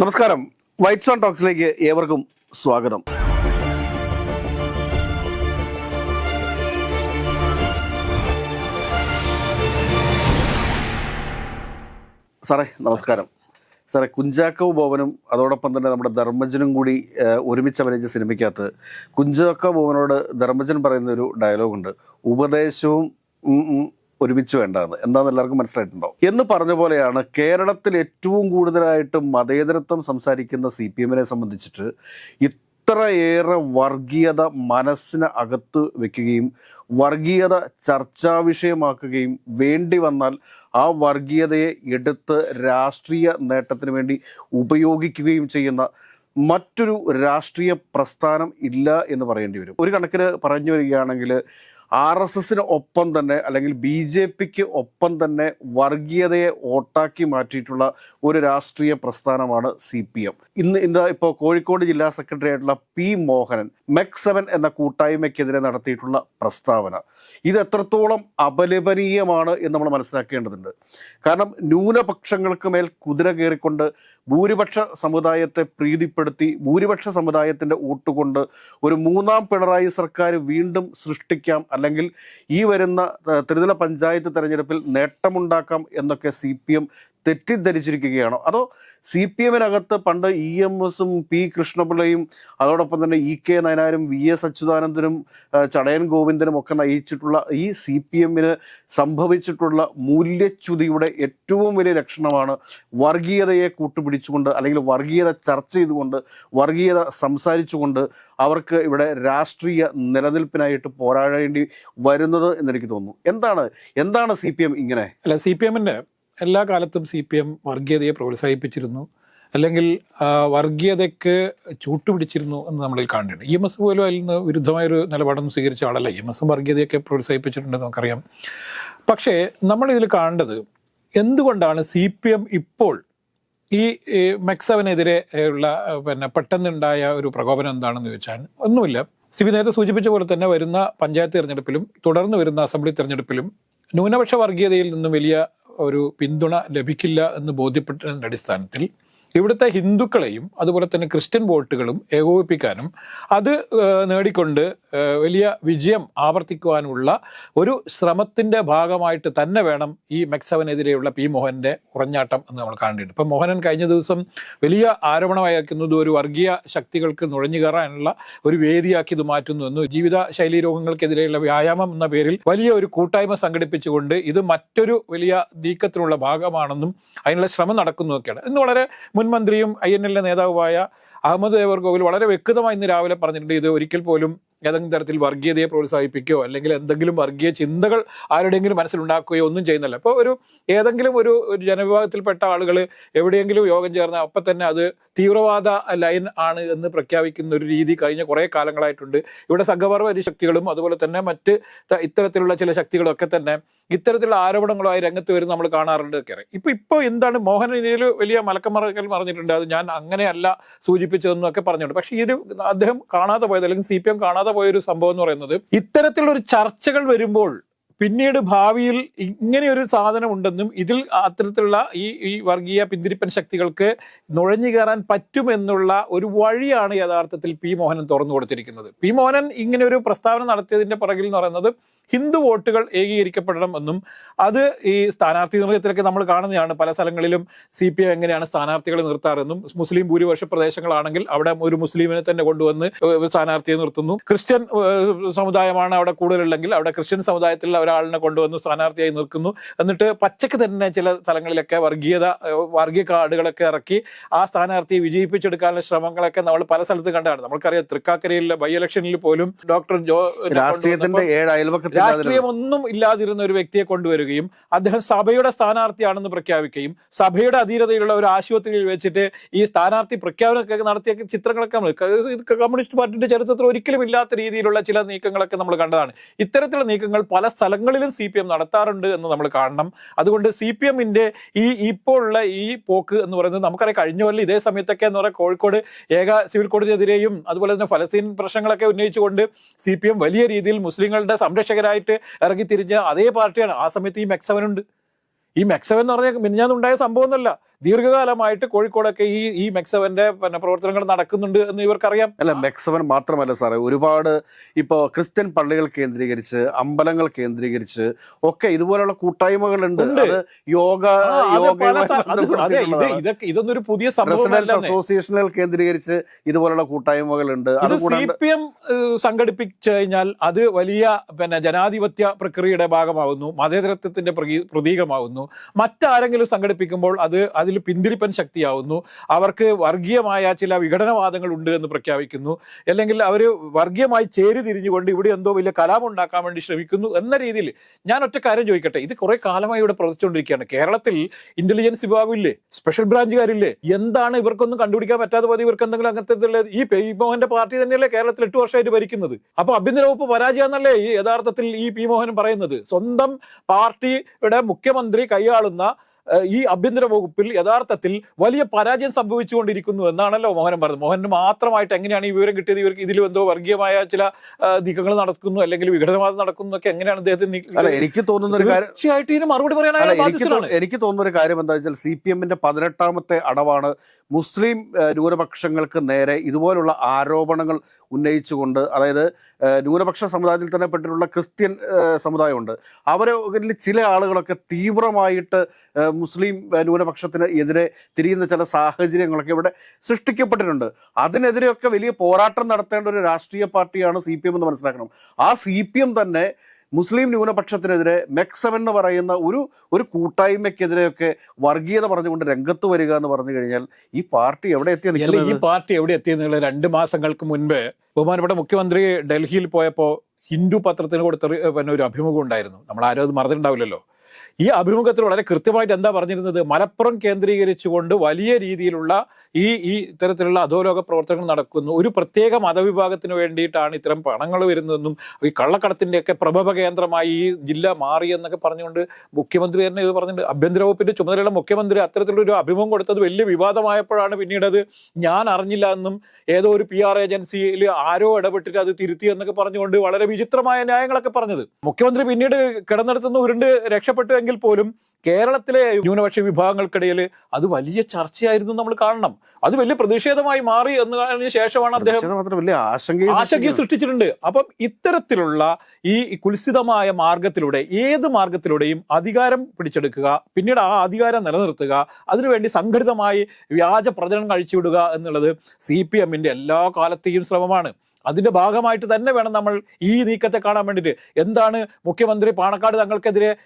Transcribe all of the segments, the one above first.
നമസ്കാരം. White zone ടോക്സിലേക്ക് ഏവർക്കും സ്വാഗതം. സാറേ നമസ്കാരം. സാറേ കുഞ്ചാക്കോ ബോബനും അതോടൊപ്പം തന്നെ നമ്മുടെ ധർമ്മജനും കൂടി ഒരുമിച്ച് അഭിനയിച്ച സിനിമയ്ക്കകത്ത് കുഞ്ചാക്കോ ബോബനോട് ധർമ്മജൻ പറയുന്ന ഒരു ഡയലോഗുണ്ട്. ഉപദേശവും ഒരുമിച്ച് വേണ്ടതെന്ന് എന്താന്ന് എല്ലാവർക്കും മനസ്സിലായിട്ടുണ്ടോ? എന്ന് പറഞ്ഞ പോലെയാണ് കേരളത്തിൽ ഏറ്റവും കൂടുതലായിട്ട് മതേതരത്വം സംസാരിക്കുന്ന സി പി എമ്മിനെ സംബന്ധിച്ചിട്ട് ഇത്രയേറെ വർഗീയത മനസ്സിന് അകത്ത് വെക്കുകയും വർഗീയത ചർച്ചാ വിഷയമാക്കുകയും വേണ്ടി വന്നാൽ ആ വർഗീയതയെ എടുത്ത് രാഷ്ട്രീയ നേട്ടത്തിന് വേണ്ടി ഉപയോഗിക്കുകയും ചെയ്യുന്ന മറ്റൊരു രാഷ്ട്രീയ പ്രസ്ഥാനം ഇല്ല എന്ന് പറയേണ്ടി വരും. ഒരു കണക്കിന് പറഞ്ഞു വരികയാണെങ്കിൽ ആർ എസ് എസിന് ഒപ്പം തന്നെ അല്ലെങ്കിൽ ബി ജെ പിക്ക് ഒപ്പം തന്നെ വർഗീയതയെ ഓട്ടാക്കി മാറ്റിയിട്ടുള്ള ഒരു രാഷ്ട്രീയ പ്രസ്ഥാനമാണ് സി പി എം. ഇന്ന് ഇന്ന് ഇപ്പോൾ കോഴിക്കോട് ജില്ലാ സെക്രട്ടറി ആയിട്ടുള്ള പി മോഹനൻ മെക് സെവൻ എന്ന കൂട്ടായ്മയ്ക്കെതിരെ നടത്തിയിട്ടുള്ള പ്രസ്താവന. ഇത് എത്രത്തോളം അപലപനീയമാണ് എന്ന് നമ്മൾ മനസ്സിലാക്കേണ്ടതുണ്ട്. കാരണം ന്യൂനപക്ഷങ്ങൾക്ക് മേൽ കുതിര കയറിക്കൊണ്ട് ഭൂരിപക്ഷ സമുദായത്തെ പ്രീതിപ്പെടുത്തി ഭൂരിപക്ഷ സമുദായത്തിന്റെ ഊട്ടുകൊണ്ട് ഒരു മൂന്നാം പിണറായി സർക്കാർ വീണ്ടും സൃഷ്ടിക്കാം അല്ലെങ്കിൽ ഈ വരുന്ന ത്രിതല പഞ്ചായത്ത് തെരഞ്ഞെടുപ്പിൽ നേട്ടമുണ്ടാക്കാം എന്നൊക്കെ സി പി എം തെറ്റിദ്ധരിച്ചിരിക്കുകയാണോ? അതോ സി പി എമ്മിനകത്ത് പണ്ട് ഇ എം എസും പി കൃഷ്ണപിള്ളയും അതോടൊപ്പം തന്നെ ഇ കെ നയനാരും വി എസ് അച്യുതാനന്ദനും ചടയൻ ഗോവിന്ദനും ഒക്കെ നയിച്ചിട്ടുള്ള ഈ സി പി എമ്മിന് സംഭവിച്ചിട്ടുള്ള മൂല്യച്യുതിയുടെ ഏറ്റവും വലിയ ലക്ഷണമാണ് വർഗീയതയെ കൂട്ടുപിടിച്ചുകൊണ്ട് അല്ലെങ്കിൽ വർഗീയത ചർച്ച ചെയ്തുകൊണ്ട് വർഗീയത സംസാരിച്ചുകൊണ്ട് അവർക്ക് ഇവിടെ രാഷ്ട്രീയ നിലനിൽപ്പിനായിട്ട് പോരാടേണ്ടി വരുന്നത് എന്നെനിക്ക് തോന്നുന്നു. എന്താണ് എന്താണ് സി പി എം ഇങ്ങനെ? അല്ല സി പി എമ്മിന്റെ എല്ലാ കാലത്തും സി പി എം വർഗീയതയെ പ്രോത്സാഹിപ്പിച്ചിരുന്നു. അല്ലെങ്കിൽ വർഗീയതയ്ക്ക് ചൂട്ടുപിടിച്ചിരുന്നു എന്ന് നമ്മൾ കാണുന്നുണ്ട്. ഇ എം എസ് പോലും അതിൽ നിന്ന് വിരുദ്ധമായൊരു നിലപാടൊന്നും സ്വീകരിച്ച ആളല്ല. ഇ എം എസും വർഗീയതയൊക്കെ പ്രോത്സാഹിപ്പിച്ചിട്ടുണ്ടെന്ന് നമുക്കറിയാം. പക്ഷേ നമ്മളിതിൽ കാണേണ്ടത് എന്തുകൊണ്ടാണ് സി പി എം ഇപ്പോൾ ഈ മെക്സവനെതിരെ ഉള്ള പിന്നെ പെട്ടെന്നുണ്ടായ ഒരു പ്രകോപനം എന്താണെന്ന് ചോദിച്ചാൽ ഒന്നുമില്ല. സി പി നേരത്തെ സൂചിപ്പിച്ച പോലെ തന്നെ വരുന്ന പഞ്ചായത്ത് തിരഞ്ഞെടുപ്പിലും തുടർന്ന് വരുന്ന അസംബ്ലി തിരഞ്ഞെടുപ്പിലും ന്യൂനപക്ഷ വർഗീയതയിൽ നിന്നും വലിയ ഒരു പിന്തുണ ലഭിക്കില്ല എന്ന് ബോധ്യപ്പെട്ടതിന്റെ അടിസ്ഥാനത്തിൽ ഇവിടുത്തെ ഹിന്ദുക്കളെയും അതുപോലെ തന്നെ ക്രിസ്ത്യൻ വോട്ടുകളും ഏകോപിപ്പിക്കാനും അത് നേടിക്കൊണ്ട് വലിയ വിജയം ആവർത്തിക്കുവാനുള്ള ഒരു ശ്രമത്തിന്റെ ഭാഗമായിട്ട് തന്നെ വേണം ഈ മെക്സവനെതിരെയുള്ള പി മോഹന്റെ കുറഞ്ഞാട്ടം എന്ന് നമ്മൾ കാണേണ്ടത് ഇപ്പം മോഹനൻ കഴിഞ്ഞ ദിവസം വലിയ ആരോപണമായിരിക്കുന്നത് ഒരു വർഗീയ ശക്തികൾക്ക് നുഴഞ്ഞു കയറാനുള്ള ഒരു വേദിയാക്കി ഇത് മാറ്റുന്നു എന്ന്. ജീവിത ശൈലി രോഗങ്ങൾക്കെതിരെയുള്ള വ്യായാമം എന്ന പേരിൽ വലിയ ഒരു കൂട്ടായ്മ സംഘടിപ്പിച്ചുകൊണ്ട് ഇത് മറ്റൊരു വലിയ നീക്കത്തിനുള്ള ഭാഗമാണെന്നും അതിനുള്ള ശ്രമം നടക്കുന്നതൊക്കെയാണ്. ഇന്ന് വളരെ മുൻ മന്ത്രിയും ഐ എൻ എല്ലിന്റെ നേതാവുമായ അഹമ്മദ് ദേവർഗോവിൽ വളരെ വ്യക്തമായി ഇന്ന് രാവിലെ പറഞ്ഞിട്ടുണ്ട് ഇത് ഒരിക്കൽ പോലും ഏതെങ്കിലും തരത്തിൽ വർഗീയതയെ പ്രോത്സാഹിപ്പിക്കുകയോ അല്ലെങ്കിൽ എന്തെങ്കിലും വർഗീയ ചിന്തകൾ ആരുടെയെങ്കിലും മനസ്സിലുണ്ടാക്കുകയോ ഒന്നും ചെയ്യുന്നില്ല. അപ്പോൾ ഒരു ഏതെങ്കിലും ഒരു ജനവിഭാഗത്തിൽപ്പെട്ട ആളുകൾ എവിടെയെങ്കിലും യോഗം ചേർന്ന അപ്പം തന്നെ അത് തീവ്രവാദ ലൈൻ ആണ് എന്ന് പ്രഖ്യാപിക്കുന്ന ഒരു രീതി കഴിഞ്ഞ കുറേ കാലങ്ങളായിട്ടുണ്ട്. ഇവിടെ സംഘപർവ ശക്തികളും അതുപോലെ തന്നെ മറ്റ് ഇത്തരത്തിലുള്ള ചില ശക്തികളൊക്കെ തന്നെ ഇത്തരത്തിലുള്ള ആരോപണങ്ങളുമായി രംഗത്ത് വരും നമ്മൾ കാണാറുണ്ട് ഒക്കെ ഇപ്പം ഇപ്പോൾ എന്താണ് മോഹൻ ഇതിൽ വലിയ മലക്കമറക്കൽ പറഞ്ഞിട്ടുണ്ട്. അത് ഞാൻ അങ്ങനെയല്ല സൂചിപ്പിച്ചതെന്നൊക്കെ പറഞ്ഞിട്ടുണ്ട്. പക്ഷേ ഈ ഒരു അദ്ദേഹം കാണാതെ പോയത് അല്ലെങ്കിൽ സി പി എം കാണാതെ പോയ ഒരു സംഭവം എന്ന് പറയുന്നത് ഇത്തരത്തിലുള്ള ചർച്ചകൾ വരുമ്പോൾ പിന്നീട് ഭാവിയിൽ ഇങ്ങനെ ഒരു സാധനം ഉണ്ടെന്നും ഇതിൽ അത്തരത്തിലുള്ള ഈ ഈ വർഗീയ പിന്തിരിപ്പൻ ശക്തികൾക്ക് നുഴഞ്ഞു കയറാൻ പറ്റുമെന്നുള്ള ഒരു വഴിയാണ് യഥാർത്ഥത്തിൽ പി മോഹനൻ തുറന്നു കൊടുത്തിരിക്കുന്നത്. പി മോഹനൻ ഇങ്ങനെ ഒരു പ്രസ്താവന നടത്തിയതിന്റെ പുറകിൽ എന്ന് പറയുന്നത് ഹിന്ദു വോട്ടുകൾ ഏകീകരിക്കപ്പെടണം എന്നും അത് ഈ സ്ഥാനാർത്ഥി നിർണയത്തിലൊക്കെ നമ്മൾ കാണുന്നതാണ്. പല സ്ഥലങ്ങളിലും സി പി ഐ എങ്ങനെയാണ് സ്ഥാനാർത്ഥികളെ നിർത്താറെന്നും മുസ്ലിം ഭൂരിപക്ഷ പ്രദേശങ്ങളാണെങ്കിൽ അവിടെ ഒരു മുസ്ലിമിനെ തന്നെ കൊണ്ടുവന്ന് സ്ഥാനാർത്ഥിയെ നിർത്തുന്നു. ക്രിസ്ത്യൻ സമുദായമാണ് അവിടെ കൂടുതലുള്ളെങ്കിൽ അവിടെ ക്രിസ്ത്യൻ സമുദായത്തിലുള്ള ഒരാളിനെ കൊണ്ടുവന്ന് സ്ഥാനാർത്ഥിയായി നിർക്കുന്നു എന്നിട്ട് പച്ചക്ക് തന്നെ ചില സ്ഥലങ്ങളിലൊക്കെ വർഗീയത വർഗീയ കാർഡുകളൊക്കെ ഇറക്കി ആ സ്ഥാനാർത്ഥിയെ വിജയിപ്പിച്ചെടുക്കാനുള്ള ശ്രമങ്ങളൊക്കെ നമ്മൾ പല സ്ഥലത്ത് കണ്ടാണ് നമുക്കറിയാം തൃക്കാക്കരയിലെ ബൈ ഇലക്ഷനിൽ പോലും ഡോക്ടർ ജോ രാഷ്ട്രീയത്തിന്റെ രാഷ്ട്രീയമൊന്നും ഇല്ലാതിരുന്ന ഒരു വ്യക്തിയെ കൊണ്ടുവരികയും അദ്ദേഹം സഭയുടെ സ്ഥാനാർത്ഥിയാണെന്ന് പ്രഖ്യാപിക്കുകയും സഭയുടെ അധീനതയിലുള്ള ഒരു ആശുപത്രിയിൽ വെച്ചിട്ട് ഈ സ്ഥാനാർത്ഥി പ്രഖ്യാപനമൊക്കെ നടത്തിയ ചിത്രങ്ങളൊക്കെ നമ്മൾ കമ്മ്യൂണിസ്റ്റ് പാർട്ടിയുടെ ചരിത്രത്തിൽ ഒരിക്കലും ഇല്ലാത്ത രീതിയിലുള്ള ചില നീക്കങ്ങളൊക്കെ നമ്മൾ കണ്ടതാണ്. ഇത്തരത്തിലുള്ള നീക്കങ്ങൾ പല സ്ഥലങ്ങളിലും സി പി എം നടത്താറുണ്ട് എന്ന് നമ്മൾ കാണണം. അതുകൊണ്ട് സി പി എമ്മിന്റെ ഈ ഇപ്പോഴുള്ള ഈ പോക്ക് എന്ന് പറയുന്നത് നമുക്കറിയാം കഴിഞ്ഞ കൊല്ലം ഇതേ സമയത്തൊക്കെ എന്ന് പറയാം കോഴിക്കോട് ഏക സിവിൽ കോടതിയെതിരെയും അതുപോലെ തന്നെ ഫലസ്തീൻ പ്രശ്നങ്ങളൊക്കെ ഉന്നയിച്ചുകൊണ്ട് സി പി എം വലിയ രീതിയിൽ മുസ്ലിങ്ങളുടെ സംരക്ഷകരായിട്ട് ഇറങ്ങിത്തിരിഞ്ഞ അതേ പാർട്ടിയാണ്. ആ സമയത്ത് ഈ മെക്സവനുണ്ട് ഈ മെക്സവൻ എന്ന് പറഞ്ഞാൽ മിനിഞ്ഞാന്നുണ്ടായ സംഭവമൊന്നുമല്ല ദീർഘകാലമായിട്ട് കോഴിക്കോടൊക്കെ ഈ ഈ മെക്സവന്റെ പിന്നെ പ്രവർത്തനങ്ങൾ നടക്കുന്നുണ്ട് എന്ന് ഇവർക്കറിയാം. അല്ല മെക്സവൻ മാത്രമല്ല സാറേ ഒരുപാട് ഇപ്പോൾ ക്രിസ്ത്യൻ പള്ളികൾ കേന്ദ്രീകരിച്ച് അമ്പലങ്ങൾ കേന്ദ്രീകരിച്ച് ഒക്കെ ഇതുപോലെയുള്ള കൂട്ടായ്മകൾ ഉണ്ട്. അത് യോഗ ആ, അത് യോഗ പല സ- അത് അതെ ഇത് ഇതൊക്കെ ഇതൊന്നും പുതിയ അസോസിയേഷനുകൾ കേന്ദ്രീകരിച്ച് ഇതുപോലുള്ള കൂട്ടായ്മകൾ ഉണ്ട് സി അതുകൂടാണ്ട് പി എം സംഘടിപ്പിച്ചു കഴിഞ്ഞാൽ അത് വലിയ പിന്നെ ജനാധിപത്യ പ്രക്രിയയുടെ ഭാഗമാവുന്നു മതേതരത്വത്തിന്റെ പ്രതീകമാകുന്നു പ്രതീകമാവുന്നു. മറ്റാരെങ്കിലും സംഘടിപ്പിക്കുമ്പോൾ അത് അതിൽ പിന്തിരിപ്പൻ ശക്തിയാവുന്നു. അവർക്ക് വർഗീയമായ ചില വിഘടനവാദങ്ങൾ ഉണ്ട് എന്ന് പ്രഖ്യാപിക്കുന്നു. അല്ലെങ്കിൽ അവർ വർഗീയമായി ചേരി തിരിഞ്ഞുകൊണ്ട് ഇവിടെ എന്തോ വലിയ കലാപം ഉണ്ടാക്കാൻ വേണ്ടി ശ്രമിക്കുന്നു എന്ന രീതിയിൽ ഞാൻ ഒറ്റ കാര്യം ചോദിക്കട്ടെ. ഇത് കുറെ കാലമായി ഇവിടെ പ്രവർത്തിച്ചുകൊണ്ടിരിക്കുകയാണ്. കേരളത്തിൽ ഇന്റലിജൻസ് വിഭാഗമില്ലേ? സ്പെഷ്യൽ ബ്രാഞ്ചുകാരില്ലേ? എന്താണ് ഇവർക്കൊന്നും കണ്ടുപിടിക്കാൻ പറ്റാതെ പോയത്? ഇവർക്ക് എന്തെങ്കിലും അങ്ങനത്തെ ഈ പി മോഹന്റെ പാർട്ടി തന്നെയല്ലേ കേരളത്തിൽ എട്ട് വർഷമായിട്ട് ഭരിക്കുന്നത്? അപ്പൊ ആഭ്യന്തര വകുപ്പ് പരാജയം എന്നല്ലേ ഈ യഥാർത്ഥത്തിൽ ഈ പി മോഹൻ പറയുന്നത്? സ്വന്തം പാർട്ടിയുടെ മുഖ്യമന്ത്രി കൈയാളുന്ന ഈ ആഭ്യന്തര വകുപ്പിൽ യഥാർത്ഥത്തിൽ വലിയ പരാജയം സംഭവിച്ചുകൊണ്ടിരിക്കുന്നു എന്നാണല്ലോ മോഹൻ പറഞ്ഞത്. മോഹന് മാത്രമായിട്ട് എങ്ങനെയാണ് ഈ വിവരം കിട്ടിയത്? ഇവർക്ക് ഇതിൽ എന്തോ വർഗീയമായ ചില നീക്കങ്ങൾ നടക്കുന്നു അല്ലെങ്കിൽ വിഘടനവാദം നടക്കുന്നു എന്നൊക്കെ എങ്ങനെയാണ് അദ്ദേഹത്തിന് അല്ല എനിക്ക് തോന്നുന്ന ഒരു കാര്യം തീർച്ചയായിട്ടും ഇതിന് മറുപടി പറയാനാണ് എനിക്ക് തോന്നുന്ന ഒരു കാര്യം എന്താ വെച്ചാൽ സി പി എമ്മിന്റെ പതിനെട്ടാമത്തെ അടവാണ് മുസ്ലിം ന്യൂനപക്ഷങ്ങൾക്ക് നേരെ ഇതുപോലുള്ള ആരോപണങ്ങൾ ഉന്നയിച്ചുകൊണ്ട് അതായത് ന്യൂനപക്ഷ സമുദായത്തിൽ തന്നെ പെട്ടിട്ടുള്ള ക്രിസ്ത്യൻ സമുദായമുണ്ട്. അവരിൽ ചില ആളുകളൊക്കെ തീവ്രമായിട്ട് മുസ്ലിം ന്യൂനപക്ഷത്തിന് എതിരെ തിരിയുന്ന ചില സാഹചര്യങ്ങളൊക്കെ ഇവിടെ സൃഷ്ടിക്കപ്പെട്ടിട്ടുണ്ട്. അതിനെതിരെയൊക്കെ വലിയ പോരാട്ടം നടത്തേണ്ട ഒരു രാഷ്ട്രീയ പാർട്ടിയാണ് സി പി എം എന്ന് മനസ്സിലാക്കണം. ആ സി പി എം തന്നെ മുസ്ലിം ന്യൂനപക്ഷത്തിനെതിരെ മെക്സം എന്ന് പറയുന്ന ഒരു ഒരു കൂട്ടായ്മയ്ക്കെതിരെയൊക്കെ വർഗീയത പറഞ്ഞുകൊണ്ട് രംഗത്ത് വരിക എന്ന് പറഞ്ഞു കഴിഞ്ഞാൽ ഈ പാർട്ടി എവിടെ എത്തി അല്ല ഈ പാർട്ടി എവിടെ എത്തിയെന്നുള്ള രണ്ട് മാസങ്ങൾക്ക് മുൻപ് ബഹുമാനപ്പെട്ട മുഖ്യമന്ത്രി ഡൽഹിയിൽ പോയപ്പോ ഹിന്ദു പത്രത്തിന് കൊടുത്ത പിന്നെ ഒരു അഭിമുഖം ഉണ്ടായിരുന്നു. നമ്മൾ ആരും അത് മറന്നിട്ടുണ്ടാവില്ലല്ലോ. ഈ അഭിമുഖത്തിൽ വളരെ കൃത്യമായിട്ട് എന്താ പറഞ്ഞിരുന്നത്? മലപ്പുറം കേന്ദ്രീകരിച്ചുകൊണ്ട് വലിയ രീതിയിലുള്ള ഈ ഈ ഇത്തരത്തിലുള്ള അധോലോക പ്രവർത്തനങ്ങൾ നടക്കുന്നു. ഒരു പ്രത്യേക മതവിഭാഗത്തിന് വേണ്ടിയിട്ടാണ് ഇത്തരം പണങ്ങൾ വരുന്നതെന്നും ഈ കള്ളക്കടത്തിന്റെയൊക്കെ പ്രഭവ കേന്ദ്രമായി ഈ ജില്ല മാറി എന്നൊക്കെ പറഞ്ഞുകൊണ്ട് മുഖ്യമന്ത്രി തന്നെ ഇത് പറഞ്ഞിട്ടുണ്ട്. ആഭ്യന്തര വകുപ്പിന്റെ ചുമതലയുള്ള മുഖ്യമന്ത്രി അത്തരത്തിലൊരു അഭിമുഖം കൊടുത്തത് വലിയ വിവാദമായപ്പോഴാണ് പിന്നീട് അത് ഞാൻ അറിഞ്ഞില്ല എന്നും ഏതോ ഒരു പി ആർ ഏജൻസിയിൽ ആരോ ഇടപെട്ടിട്ട് അത് തിരുത്തി എന്നൊക്കെ പറഞ്ഞുകൊണ്ട് വളരെ വിചിത്രമായ ന്യായങ്ങളൊക്കെ പറഞ്ഞത്. മുഖ്യമന്ത്രി പിന്നീട് കിടന്നിടത്തുനിന്ന് ഉരുണ്ട് രക്ഷപ്പെട്ടു എങ്കിൽ പോലും കേരളത്തിലെ ന്യൂനപക്ഷ വിഭാഗങ്ങൾക്കിടയിൽ അത് വലിയ ചർച്ചയായിരുന്നു നമ്മൾ കാണണം. അത് വലിയ പ്രതിഷേധമായി മാറി എന്ന് കഴിഞ്ഞ ശേഷമാണ് അദ്ദേഹം ആശങ്കയെ സൃഷ്ടിച്ചിട്ടുണ്ട്. അപ്പം ഇത്തരത്തിലുള്ള ഈ കുൽസിതമായ മാർഗത്തിലൂടെ ഏത് മാർഗത്തിലൂടെയും അധികാരം പിടിച്ചെടുക്കുക പിന്നീട് ആ അധികാരം നിലനിർത്തുക അതിനുവേണ്ടി സംഘടിതമായി വ്യാജ പ്രചരണം കഴിച്ചുവിടുക എന്നുള്ളത് സി പി എല്ലാ കാലത്തെയും ശ്രമമാണ്. അതിന്റെ ഭാഗമായിട്ട് തന്നെ വേണം നമ്മൾ ഈ നീക്കത്തെ കാണാൻ വേണ്ടിയിട്ട്. എന്താണ് മുഖ്യമന്ത്രി പാണക്കാട് തങ്ങൾക്കെതിരെ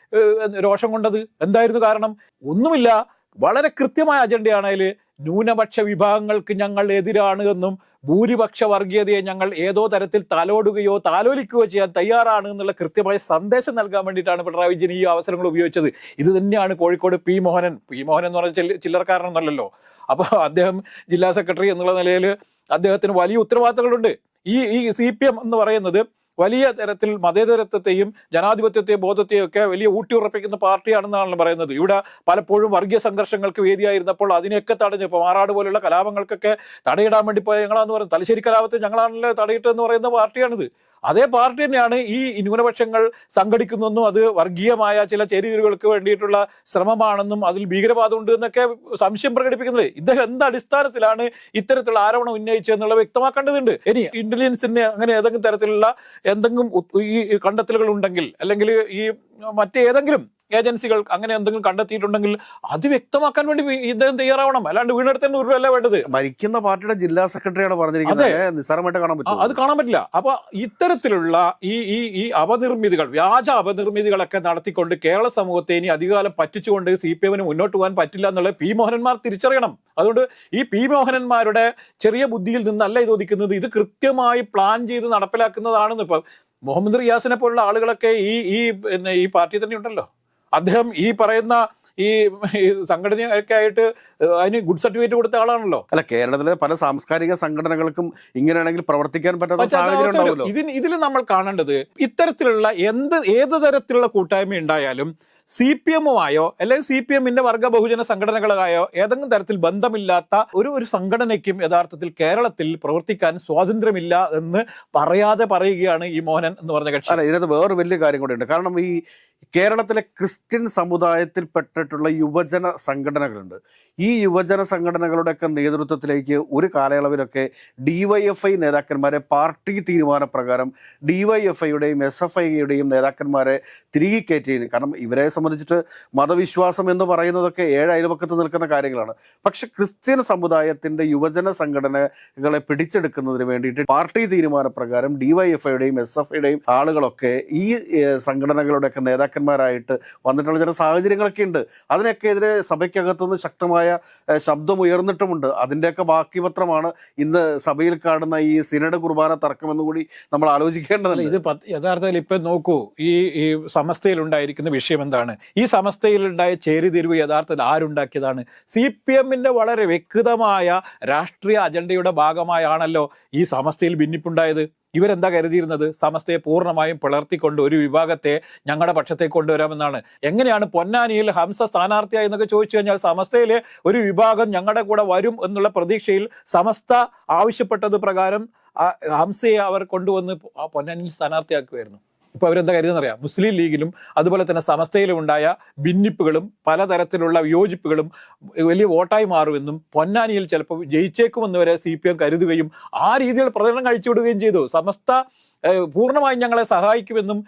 രോഷം കൊണ്ടത്? എന്തായിരുന്നു കാരണം? ഒന്നുമില്ല. വളരെ കൃത്യമായ അജണ്ടയാണ് ന്യൂനപക്ഷ വിഭാഗങ്ങൾക്ക് ഞങ്ങൾ എതിരാണ് എന്നും ഭൂരിപക്ഷ വർഗീയതയെ ഞങ്ങൾ ഏതോ തരത്തിൽ തലോടുകയോ താലോലിക്കുകയോ ചെയ്യാൻ തയ്യാറാണ് എന്നുള്ള കൃത്യമായ സന്ദേശം നൽകാൻ വേണ്ടിയിട്ടാണ് പിണറായി വിജയൻ ഈ അവസരങ്ങൾ ഉപയോഗിച്ചത്. ഇത് തന്നെയാണ് കോഴിക്കോട് പി മോഹനൻ. പി മോഹനൻ എന്ന് പറഞ്ഞ ചില്ല- ചില്ലറക്കാരനൊന്നല്ലല്ലോ. അപ്പോൾ അദ്ദേഹം ജില്ലാ സെക്രട്ടറി എന്നുള്ള നിലയിൽ അദ്ദേഹത്തിന് വലിയ ഉത്തരവാദിത്തങ്ങളുണ്ട്. ഈ ഈ സി പി എം എന്ന് പറയുന്നത് വലിയ തരത്തിൽ മതേതരത്വത്തെയും ജനാധിപത്യത്തെയും ബോധത്തെയും ഒക്കെ വലിയ ഊട്ടിയുറപ്പിക്കുന്ന പാർട്ടിയാണെന്നാണല്ലോ പറയുന്നത്. ഇവിടെ പലപ്പോഴും വർഗീയ സംഘർഷങ്ങൾക്ക് വേദിയായിരുന്നപ്പോൾ അതിനെയൊക്കെ തടഞ്ഞു ഇപ്പോൾ മാറാട് പോലുള്ള കലാപങ്ങൾക്കൊക്കെ തടയിടാൻ വേണ്ടി പോയ ഞങ്ങളാന്ന് പറയുന്നത്. തലശ്ശേരി കലാപത്തിൽ ഞങ്ങളാണല്ലോ തടയിട്ടെന്ന് പറയുന്ന പാർട്ടിയാണിത്. അതേ പാർട്ടി തന്നെയാണ് ഈ ന്യൂനപക്ഷങ്ങൾ സംഘടിക്കുന്നെന്നും അത് വർഗീയമായ ചില ചേരിതിരികൾക്ക് വേണ്ടിയിട്ടുള്ള ശ്രമമാണെന്നും അതിൽ ഭീകരവാദമുണ്ട് എന്നൊക്കെ സംശയം പ്രകടിപ്പിക്കുന്നത്. ഇദ്ദേഹം എന്ത് അടിസ്ഥാനത്തിലാണ് ഇത്തരത്തിലുള്ള ആരോപണം ഉന്നയിച്ചതെന്നുള്ള വ്യക്തമാക്കേണ്ടതുണ്ട്. ഇനി ഇന്റലിജൻസിന് അങ്ങനെ ഏതെങ്കിലും തരത്തിലുള്ള എന്തെങ്കിലും ഈ കണ്ടെത്തലുകൾ ഉണ്ടെങ്കിൽ അല്ലെങ്കിൽ ഈ മറ്റേതെങ്കിലും ഏജൻസികൾ അങ്ങനെ എന്തെങ്കിലും കണ്ടെത്തിയിട്ടുണ്ടെങ്കിൽ അത് വ്യക്തമാക്കാൻ വേണ്ടി ഇദ്ദേഹം തയ്യാറാവണം. അല്ലാണ്ട് വീണെടുത്തേ ഒരു അല്ല വേണ്ടത്? മരിക്കുന്ന പാർട്ടിയുടെ ജില്ലാ സെക്രട്ടറിയാണ് പറഞ്ഞിരിക്കുന്നത്? നിസ്സാരമായിട്ട് കാണാൻ പറ്റും അത് കാണാൻ പറ്റില്ല. അപ്പൊ ഇത്തരത്തിലുള്ള ഈ ഈ ഈ അപനിർമ്മിതികൾ വ്യാജ അപനിർമ്മിതികളൊക്കെ നടത്തിക്കൊണ്ട് കേരള സമൂഹത്തെ ഇനി അധികാലം പറ്റിച്ചുകൊണ്ട് സി പി എമ്മിന് മുന്നോട്ട് പോകാൻ പറ്റില്ല എന്നുള്ളത് പി മോഹനന്മാർ തിരിച്ചറിയണം. അതുകൊണ്ട് ഈ പി മോഹനന്മാരുടെ ചെറിയ ബുദ്ധിയിൽ നിന്നല്ല ഇത് ഒതുക്കുന്നത്. ഇത് കൃത്യമായി പ്ലാൻ ചെയ്ത് നടപ്പിലാക്കുന്നതാണെന്ന് ഇപ്പൊ മുഹമ്മദ് റിയാസിനെ പോലുള്ള ആളുകളൊക്കെ ഈ ഈ പിന്നെ ഈ പാർട്ടി തന്നെ ഉണ്ടല്ലോ. അദ്ദേഹം ഈ പറയുന്ന ഈ സംഘടനയൊക്കെ ആയിട്ട് അതിന് ഗുഡ് സർട്ടിഫിക്കറ്റ് കൊടുത്ത ആളാണല്ലോ. അല്ല കേരളത്തിലെ പല സാംസ്കാരിക സംഘടനകൾക്കും ഇങ്ങനെയാണെങ്കിൽ പ്രവർത്തിക്കാൻ പറ്റാത്ത ഇതിന് ഇതിൽ നമ്മൾ കാണേണ്ടത് ഇത്തരത്തിലുള്ള എന്ത് ഏത് തരത്തിലുള്ള കൂട്ടായ്മ ഉണ്ടായാലും സി പി എമ്മുമായോ അല്ലെങ്കിൽ സി പി എമ്മിന്റെ വർഗ ബഹുജന സംഘടനകളായോ ഏതെങ്കിലും തരത്തിൽ ബന്ധമില്ലാത്ത ഒരു ഒരു സംഘടനയ്ക്കും യഥാർത്ഥത്തിൽ കേരളത്തിൽ പ്രവർത്തിക്കാൻ സ്വാതന്ത്ര്യമില്ല എന്ന് പറയാതെ പറയുകയാണ് ഈ മോഹനൻ എന്ന് പറഞ്ഞ കക്ഷി. അല്ല ഇതിനകത്ത് വേറൊരു വലിയ കാര്യം കൂടെ ഉണ്ട് കാരണം ഈ കേരളത്തിലെ ക്രിസ്ത്യൻ സമുദായത്തിൽ പെട്ടിട്ടുള്ള യുവജന സംഘടനകളുണ്ട്. ഈ യുവജന സംഘടനകളുടെയൊക്കെ നേതൃത്വത്തിലേക്ക് ഒരു കാലയളവിലൊക്കെ ഡിവൈഎഫ്ഐ നേതാക്കന്മാരെ പാർട്ടി തീരുമാനപ്രകാരം ഡിവൈഎഫ്ഐയുടെയും എസ് എഫ് ഐയുടെയും നേതാക്കന്മാരെ തിരികെ കയറ്റിയിരുന്നു. കാരണം ഇവരെ സംബന്ധിച്ചിട്ട് മതവിശ്വാസം എന്ന് പറയുന്നതൊക്കെ ഏഴ് അയൽപക്കത്ത് നിൽക്കുന്ന കാര്യങ്ങളാണ്. പക്ഷെ ക്രിസ്ത്യൻ സമുദായത്തിന്റെ യുവജന സംഘടനകളെ പിടിച്ചെടുക്കുന്നതിന് വേണ്ടിയിട്ട് പാർട്ടി തീരുമാനപ്രകാരം ഡിവൈഎഫ്ഐയുടെയും എസ് എഫ് ഐയുടെയും ആളുകളൊക്കെ ഈ സംഘടനകളുടെയൊക്കെ സംഘടനകളുടെയൊക്കെ നേതാക്കന്മാരായിട്ട് വന്നിട്ടുള്ള ചില സാഹചര്യങ്ങളൊക്കെ ഉണ്ട്. അതിനൊക്കെ എതിരെ സഭയ്ക്കകത്തുനിന്ന് ശക്തമായ ശബ്ദം ഉയർന്നിട്ടുമുണ്ട്. അതിന്റെയൊക്കെ ബാക്കി പത്രമാണ് ഇന്ന് സഭയിൽ കാണുന്ന ഈ സിനഡ് കുർബാന തർക്കമെന്ന് കൂടി നമ്മൾ ആലോചിക്കേണ്ടതല്ല ഇത് യഥാർത്ഥത്തിൽ ഇപ്പം നോക്കൂ ഈ ഈ സമസ്തയിൽ ഉണ്ടായിരിക്കുന്ന വിഷയം എന്താണ്? ഈ സമസ്തയിലുണ്ടായ ചേരിതിരിവ് യഥാർത്ഥത്തിൽ ആരുണ്ടാക്കിയതാണ്? സി പി എമ്മിന്റെ വളരെ വ്യക്തമായ രാഷ്ട്രീയ അജണ്ടയുടെ ഭാഗമായാണല്ലോ ഈ സമസ്തയിൽ ഭിന്നിപ്പുണ്ടായത്. ഇവരെന്താ കരുതിയിരുന്നത്? സമസ്തയെ പൂർണമായും പിളർത്തിക്കൊണ്ട് ഒരു വിഭാഗത്തെ ഞങ്ങളുടെ പക്ഷത്തേക്ക് കൊണ്ടുവരാമെന്നാണ്. എങ്ങനെയാണ് പൊന്നാനിയിൽ ഹംസ സ്ഥാനാർത്ഥിയായി എന്നൊക്കെ ചോദിച്ചു കഴിഞ്ഞാൽ സമസ്തയിലെ ഒരു വിഭാഗം ഞങ്ങളുടെ കൂടെ വരും എന്നുള്ള പ്രതീക്ഷയിൽ സമസ്ത ആവശ്യപ്പെട്ടത് പ്രകാരം ഹംസയെ അവർ കൊണ്ടുവന്ന് പൊന്നാനിയിൽ സ്ഥാനാർത്ഥിയാക്കുമായിരുന്നു ഇപ്പൊ അവരെന്താ കരുതുന്നറിയാം മുസ്ലിം ലീഗിലും അതുപോലെ തന്നെ സമസ്തയിലും ഉണ്ടായ ഭിന്നിപ്പുകളും പലതരത്തിലുള്ള വിയോജിപ്പുകളും വലിയ വോട്ടായി മാറുമെന്നും പൊന്നാനിയിൽ ചിലപ്പോൾ ജയിച്ചേക്കുമെന്ന് വരെ സി പി എം കരുതുകയും ആ രീതിയിൽ പ്രചരണം കഴിച്ചുവിടുകയും ചെയ്തു. സമസ്ത പൂർണമായി പൂർണമായും ഞങ്ങളെ സഹായിക്കുമെന്നും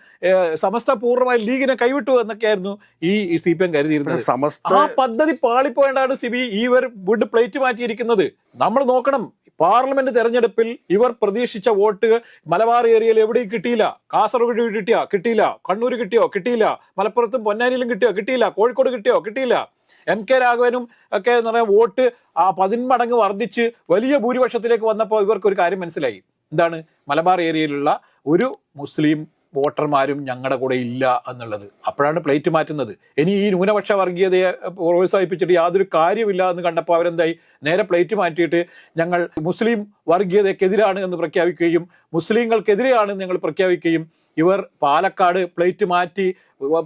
സമസ്ത പൂർണമായും ലീഗിനെ കൈവിട്ടു എന്നൊക്കെയായിരുന്നു ഈ സി പി എം കരുതിയിരുന്നത്. സമസ്ത ആ പദ്ധതി പാളിപ്പോയേണ്ടാണ് സിബി ഈ ഒരു വീട് പ്ലേറ്റ് മാറ്റിയിരിക്കുന്നത്. നമ്മൾ നോക്കണം. പാർലമെന്റ് തെരഞ്ഞെടുപ്പിൽ ഇവർ പ്രതീക്ഷിച്ച വോട്ട് മലബാർ ഏരിയയിൽ എവിടെയും കിട്ടിയില്ല. കാസർഗോഡ് കിട്ടിയ കിട്ടിയില്ല. കണ്ണൂർ കിട്ടിയോ കിട്ടിയില്ല. മലപ്പുറത്തും പൊന്നാനിയിലും കിട്ടിയോ കിട്ടിയില്ല. കോഴിക്കോട് കിട്ടിയോ കിട്ടിയില്ല. എം കെ രാഘവനും ഒക്കെ എന്ന് പറയുന്ന വോട്ട് ആ പതിന്മടങ്ങ് വർദ്ധിച്ച് വലിയ ഭൂരിപക്ഷത്തിലേക്ക് വന്നപ്പോൾ ഇവർക്ക് ഒരു കാര്യം മനസ്സിലായി. എന്താണ്? മലബാർ ഏരിയയിലുള്ള ഒരു മുസ്ലിം വോട്ടർമാരും ഞങ്ങളുടെ കൂടെ ഇല്ല എന്നുള്ളത്. അപ്പോഴാണ് പ്ലേറ്റ് മാറ്റുന്നത്. ഇനി ഈ ന്യൂനപക്ഷ വർഗീയതയെ പ്രോത്സാഹിപ്പിച്ചിട്ട് യാതൊരു കാര്യമില്ല എന്ന് കണ്ടപ്പോൾ അവരെന്തായി? നേരെ പ്ലേറ്റ് മാറ്റിയിട്ട് ഞങ്ങൾ മുസ്ലിം വർഗീയതയ്ക്കെതിരാണ് എന്ന് പ്രഖ്യാപിക്കുകയും മുസ്ലിങ്ങൾക്കെതിരെയാണ് ഞങ്ങൾ പ്രഖ്യാപിക്കുകയും ഇവർ പാലക്കാട് പ്ലേറ്റ് മാറ്റി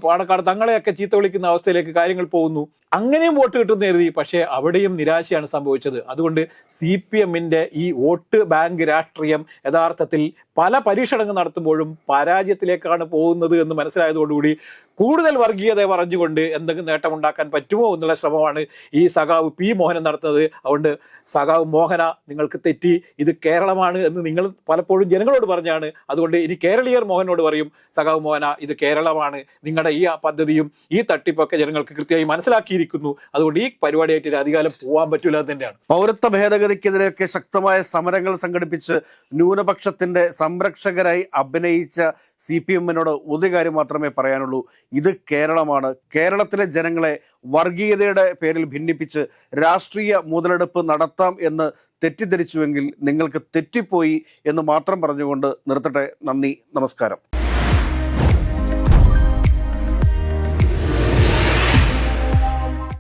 പാലക്കാട് തങ്ങളെയൊക്കെ ചീത്ത വിളിക്കുന്ന അവസ്ഥയിലേക്ക് കാര്യങ്ങൾ പോകുന്നു. അങ്ങനെയും വോട്ട് കിട്ടുന്ന കരുതി പക്ഷേ അവിടെയും നിരാശയാണ് സംഭവിച്ചത്. അതുകൊണ്ട് സി പി എമ്മിന്റെ ഈ വോട്ട് ബാങ്ക് രാഷ്ട്രീയം യഥാർത്ഥത്തിൽ പല പരീക്ഷണങ്ങൾ നടത്തുമ്പോഴും പരാജയത്തിലേക്കാണ് പോകുന്നത് എന്ന് മനസ്സിലായതോടുകൂടി കൂടുതൽ വർഗീയത പറഞ്ഞുകൊണ്ട് എന്തെങ്കിലും നേട്ടമുണ്ടാക്കാൻ പറ്റുമോ എന്നുള്ള ശ്രമമാണ് ഈ സഖാവ് പി മോഹനൻ നടത്തുന്നത്. അതുകൊണ്ട് സഖാവ് മോഹന നിങ്ങൾക്ക് തെറ്റി ഇത് കേരളമാണ് എന്ന് നിങ്ങൾ പലപ്പോഴും ജനങ്ങളോട് പറഞ്ഞാണ്. അതുകൊണ്ട് ഇനി കേരളീയർ മോഹനോട് പറയും സഖാവ് മോഹന ഇത് കേരളമാണ്. നിങ്ങളുടെ ഈ പദ്ധതിയും ഈ തട്ടിപ്പൊക്കെ ജനങ്ങൾക്ക് കൃത്യമായി മനസ്സിലാക്കിയിരിക്കുന്നു അതുകൊണ്ട് ഈ പരിപാടിയായിട്ട് അധികാരം പോകാൻ പറ്റില്ല തന്നെയാണ്. പൗരത്വ ഭേദഗതിക്കെതിരെയൊക്കെ ശക്തമായ സമരങ്ങൾ സംഘടിപ്പിച്ച് ന്യൂനപക്ഷത്തിന്റെ സംരക്ഷകരായി അഭിനയിച്ച സി പി എമ്മിനോട് ഒരു കാര്യം മാത്രമേ പറയാനുള്ളൂ. ഇത് കേരളമാണ്. കേരളത്തിലെ ജനങ്ങളെ വർഗീയതയുടെ പേരിൽ ഭിന്നിപ്പിച്ച് രാഷ്ട്രീയ മുതലെടുപ്പ് നടത്താം എന്ന് തെറ്റിദ്ധരിച്ചുവെങ്കിൽ നിങ്ങൾക്ക് തെറ്റിപ്പോയി എന്ന് മാത്രം പറഞ്ഞുകൊണ്ട് നിർത്തട്ടെ. നന്ദി. നമസ്കാരം.